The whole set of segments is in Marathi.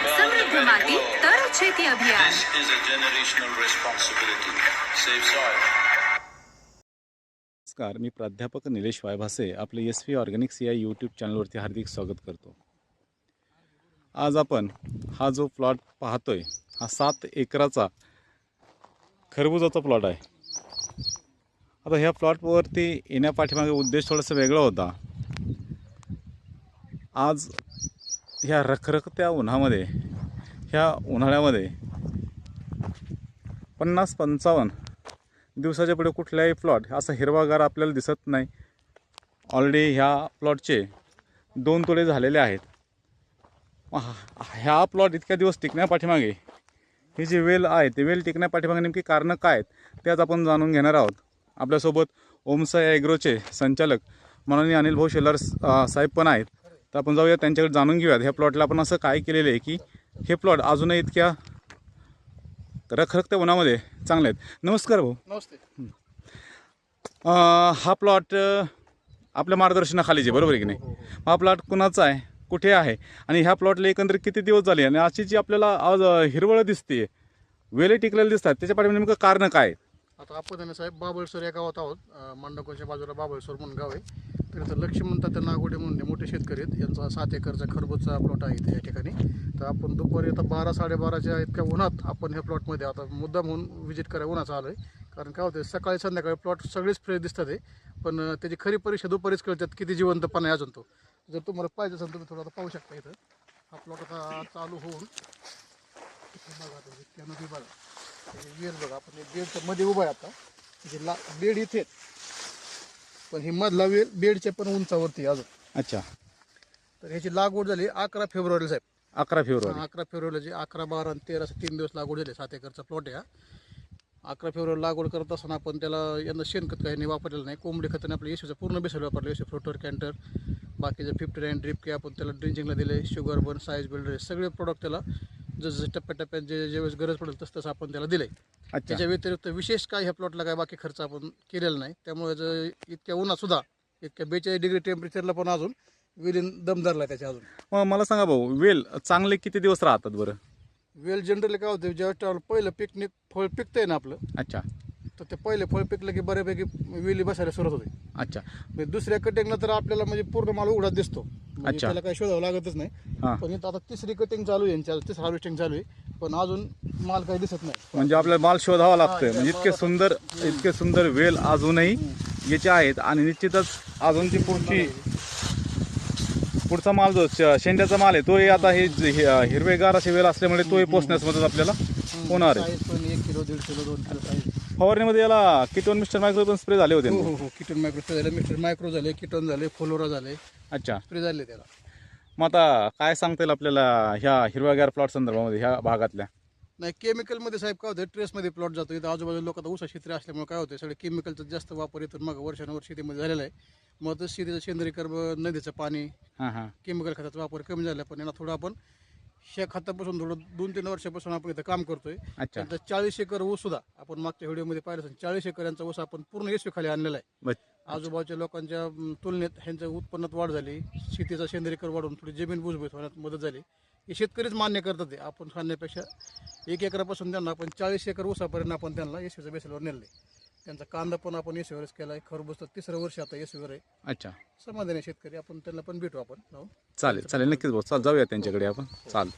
સમૃદ્ધ માટી તર છેતી અભિયાન This is a generational responsibility. Save soil. नमस्कार मी प्राध्यापक निलेश वायभासे आपले एस व्ही ऑर्गॅनिक्स या यूट्यूब चॅनलवरती हार्दिक स्वागत करतो आज आपण हा जो प्लॉट पाहतोय हा सात एकराचा खरबुजाचा प्लॉट आहे आता ह्या प्लॉटवरती येण्यापाठीमागे उद्देश थोडासा वेगळा होता आज ह्या रखरखत्या उन्हामध्ये ह्या उन्हाळ्यामध्ये पन्नास पंचावन्न दिवसाच्या पुढे कुठलाही प्लॉट असा हिरवागार आपल्याला दिसत नाही. ऑलरेडी ह्या प्लॉटचे दोन तोडे झालेले आहेत. ह्या प्लॉट इतक्या दिवस टिकण्यापाठीमागे हे जे वेल आहे ते वेल टिकण्यापाठीमागे नेमकी कारणं काय आहेत ते आज आपण जाणून घेणार आहोत. आपल्यासोबत ओमसा ॲग्रोचे संचालक माननीय अनिल भाऊ शेलार साहेब पण आहेत. तर आपण जाऊया त्यांच्याकडे जाणून घेऊयात. ह्या प्लॉटला आपण असं काय केलेलं आहे की हे प्लॉट अजूनही इतक्या रखरखत्या उन्हामध्ये चांगले आहेत. नमस्कार भाऊ. नमस्ते. हा प्लॉट आपल्या मार्गदर्शनाखालीच आहे बरोबर आहे की नाही? हा प्लॉट कुणाचा आहे? कुठे आहे? आणि ह्या प्लॉटला एकंदरीत किती दिवस झाले? आणि अशी जी आपल्याला आज हिरवळ दिसते वेले टिकलेले दिसतात त्याच्या पाठीमागे नेमकं कारण काय? आता आपण साहेब बाबळसर या गावात आहोत. अं, मांडवकोच्या बाजूला बाबळसर म्हणून गाव आहे. तर इथं लक्ष्मण तात्या नागोडे म्हणून मोठे शेतकरी आहेत. यांचा सात एकरचा खरबूजचा प्लॉट आहे इथे या ठिकाणी. तर आपण दुपारी आता बारा साडेबाराच्या इतक्या उन्हात आपण ह्या प्लॉटमध्ये आता मुद्दा म्हणून व्हिजिट करायला उन्हाचं आलो आहे कारण काय होतं सकाळी संध्याकाळी प्लॉट सगळेच फ्रेश दिसतात आहे पण त्याची खरी परीक्षा दुपारीच कळतात किती जिवंतपणा आहे अजून तो. जर तुम्हाला पाहिजे असेल तुम्ही थोडं आता पाहू शकता इथं. हा प्लॉट आता चालू होऊन बघा आता कॅनोपी बघा. वेल बघा आपण हे बेडच्या मध्ये उभा आहे आता. म्हणजे ला बेड इथे पण ही मधला वेल बेडच्या पण उंचावरती आहे अजून. अच्छा. तर ह्याची लागवड झाली अकरा फेब्रुवारी साहेब. अकरा फेब्रुवारी. अकरा फेब्रुवारीला जी अकरा बारा आणि तेरा असे तीन दिवस लागवड झाली सात एकरचा प्लॉट आहे हा. अकरा फेब्रुवारी लागवड करत असताना आपण त्याला यंदा शेणखत काही नाही वापरलेलं नाही. कोंबडी खताने आपलं येशूचं पूर्ण बेसल वापरलं येशू फ्लोटर कॅन्टर बाकीचे फिफ्टी नाईन ड्रिप के आपण त्याला ड्रिंचिंगला दिले शुगर बन साईज बिल्डर सगळे प्रोडक्ट त्याला जसं टप्प्याटप्प्यात जे ज्यावेळेस गरज पडेल तसं तसं आपण त्याला दिले अच्छा. त्याच्या व्यतिरिक्त विशेष काय ह्या प्लॉटला काय बाकी खर्च आपण केलेला नाही. त्यामुळे जर इतक्या उन्हात सुद्धा इतक्या बेचाळीस डिग्री टेम्परेचरला पण अजून विलीन दम धरला त्याच्या अजून. मग मला सांगा भाऊ वेल चांगले किती दिवस राहतात बरं? वेल जनरली काय होतं ज्यावेळेस पहिलं पिकनिक फळ पिकतंय ना आपलं अच्छा. तर ते पहिले फळ पिकलं की बऱ्यापैकी वेली बसायला सुरुवात होते. अच्छा. म्हणजे दुसऱ्या कटिंगला तर आपल्याला म्हणजे पूर्ण माल उघडा दिसतो. म्हणजे अच्छा. त्याला काही शोधावं लागतच नाही. पण इथं आता तिसरी कटिंग चालू आहे यांची, तिसरी हार्वेस्टिंग चालू आहे. पण अजून माल काही दिसत नाही. म्हणजे आपल्याला माल शोधावा लागतोय. म्हणजे इतके सुंदर इतके सुंदर वेल अजूनही याचे आहेत आणि निश्चितच अजूनची पुढची पुढचा माल जो श- शेंड्याचा माल आहे तोही आता हे जे- हे, अं, हिरवेगार असे वेल असल्यामुळे तोही पोचण्यास मदत आपल्याला होणार आहे. साईज पण एक किलो दीड किलो दोन किलो साईज. फवारणीमध्ये याला किटोन मिस्टर मायक्रो पण स्प्रे झाले होते हो ना? हो हो किटन मायक्रो झाले. मिस्टर मायक्रो झाले किटन झाले फ्लोरा झाले. अच्छा. स्प्रे झाले त्याला. मग आता काय सांगता येईल आपल्याला ह्या हिरव्यागार प्लॉट संदर्भामध्ये ह्या भागातल्या? नाही केमिकलमध्ये साहेब काय होतं ट्रेसमध्ये प्लॉट जातो. इथं आजूबाजूला लोक आता ऊसा क्षेत्र असल्यामुळे काय होतं सगळे केमिकलचा जास्त वापर इथून मग वर्षानुवर्ष शेतीमध्ये झालेला आहे. मग तर शेतीचं सेंद्रिय कर्ब नदीचं पाणी हां हां. केमिकल खताचा वापर कमी झाला पण यांना थोडं आपण ह्या खतापासून थोडं दोन तीन वर्षापासून आपण इथं काम करतोय. अच्छा. तर चाळीस एकर ऊस सुद्धा आपण मागच्या व्हिडिओमध्ये पाहिलं असेल चाळीस एकर यांचा ऊस आपण पूर्ण यशस्वी खाली आणलेला आहे. आजूबाजूच्या लोकांच्या अं, तुलनेत ह्यांच्या उत्पन्नात वाढ झाली शेतीचा सेंद्रिय कर वाढून थोडी जमीन भुसभुस होण्यात मदत झाली. हे शेतकरीच मान्य करतात ते. आपण सांगण्यापेक्षा एक एकरापासून त्यांना आपण चाळीस एकर ऊसापर्यंत आपण त्यांना यशस्वीच्या बेसलवर नेले त्यांचा कांदा पण आपण यशस्वीवरच केला आहे तर तिसरं वर्ष आता यशस्वीवर आहे. अच्छा. समाधानी आहे शेतकरी आपण त्यांना पण भेटू आपण चालेल चालेल. नक्कीच भाऊ. चाल जाऊया त्यांच्याकडे आपण. चाल.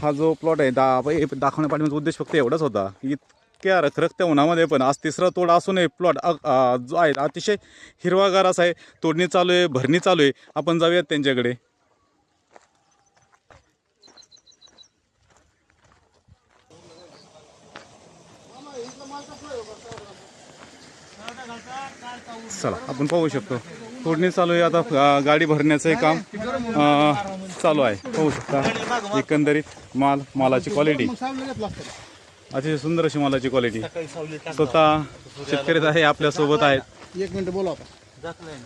हा जो प्लॉट आहे दा दाखवण्यापाठीमागचा उद्देश फक्त एवढाच होता. की इतक्या रखरखत्या उन्हामध्ये पण आज तिसरा तोड असूनही प्लॉट जो आहे अतिशय हिरवागार असा आहे. तोडणी चालू आहे भरणी चालू आहे. आपण जाऊयात त्यांच्याकडे. चला आपण पाहू शकतो. तोडणी चालू आहे. आता गाडी भरण्याचं हे काम चालू आहे. पाहू शकता. एकंदरीत माल मालाची क्वालिटी अतिशय सुंदर अशी मालाची क्वालिटी स्वतः शेतकरीच आहे आपल्यासोबत आहेत. एक मिनिट बोला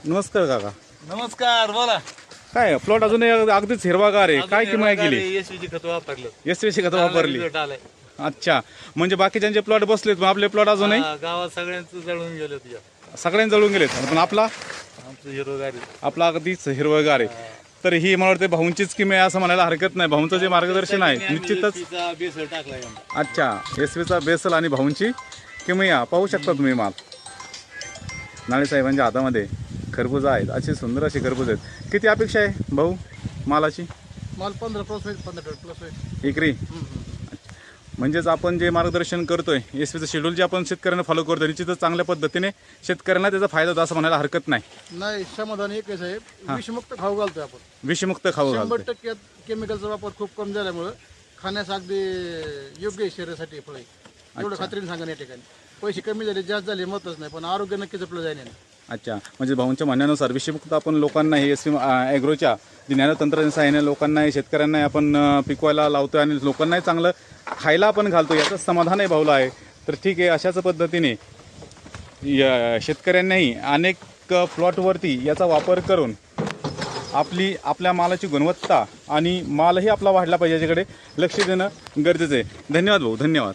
नमस्कार काका. नमस्कार बोला. काय प्लॉट अजूनही अगदीच हिरवागार आहे. काय किंमत केली? एसवीची खत वापरलं. एस ची खतं वापरली. अच्छा. म्हणजे बाकीच्यांचे प्लॉट बसलेत मग आपले प्लॉट अजूनही? हा, गावात सगळ्यांचं जळून गेलं तुझ्या सगळ्यांनी जळून गेलेत. पण आपला? आमचं हिरो गाडी आपला अगदीच हिरवगार आहे. तर ही मला वाटते भाऊंची स्कीम आहे असं म्हणायला हरकत नाही. भाऊंचं जे मार्गदर्शन आहे निश्चितच. बेसळ. अच्छा एस वीचा बेसल आणि भाऊंची किमया. पाहू शकता तुम्ही माल. नाळे साहेबांच्या हातामध्ये खरबूज आहेत. अशी सुंदर अशी खरबूज आहेत. किती अपेक्षा आहे भाऊ मालाची? माल पंधरा प्लस होईल पंधरा प्लस होईल. एकरी? म्हणजेच आपण जे मार्गदर्शन करतोय एस वीचं शेड्यूल जे आपण शेतकऱ्यांना फॉलो करतोय निश्चितच चांगल्या पद्धतीने शेतकऱ्यांना त्याचा फायदा होतो असं म्हणायला हरकत नाही. नाही समाधान एकच आहे विषमुक्त खाऊ घालतोय आपण. विषमुक्त खाऊ शंभर घालतोय. टक्के केमिकलचा वापर खूप कमी झाल्यामुळं खाण्यास अगदी योग्य आहे शरीरासाठी फळे एवढं खात्रीने सांगा या ठिकाणी. पैसे कमी झाले जास्त झाले मतच नाही पण आरोग्य नक्कीच आपलं जाईल याने. अच्छा. म्हणजे भाऊंच्या म्हणण्यानुसार विषयमुक्त आपण लोकांना हे एस ॲग्रोच्या ज्ञान तंत्रज्ञान सहाय्याने लोकांना शेतकऱ्यांनाही आपण पिकवायला लावतोय आणि लोकांनाही चांगलं खायला आपण घालतो याचं समाधानही भाऊला आहे. तर ठीक आहे अशाच पद्धतीने या शेतकऱ्यांनाही अनेक प्लॉटवरती याचा वापर करून आपली आपल्या मालाची गुणवत्ता आणि मालही आपला वाढला पाहिजे याच्याकडे लक्ष देणं गरजेचं आहे. धन्यवाद भाऊ धन्यवाद.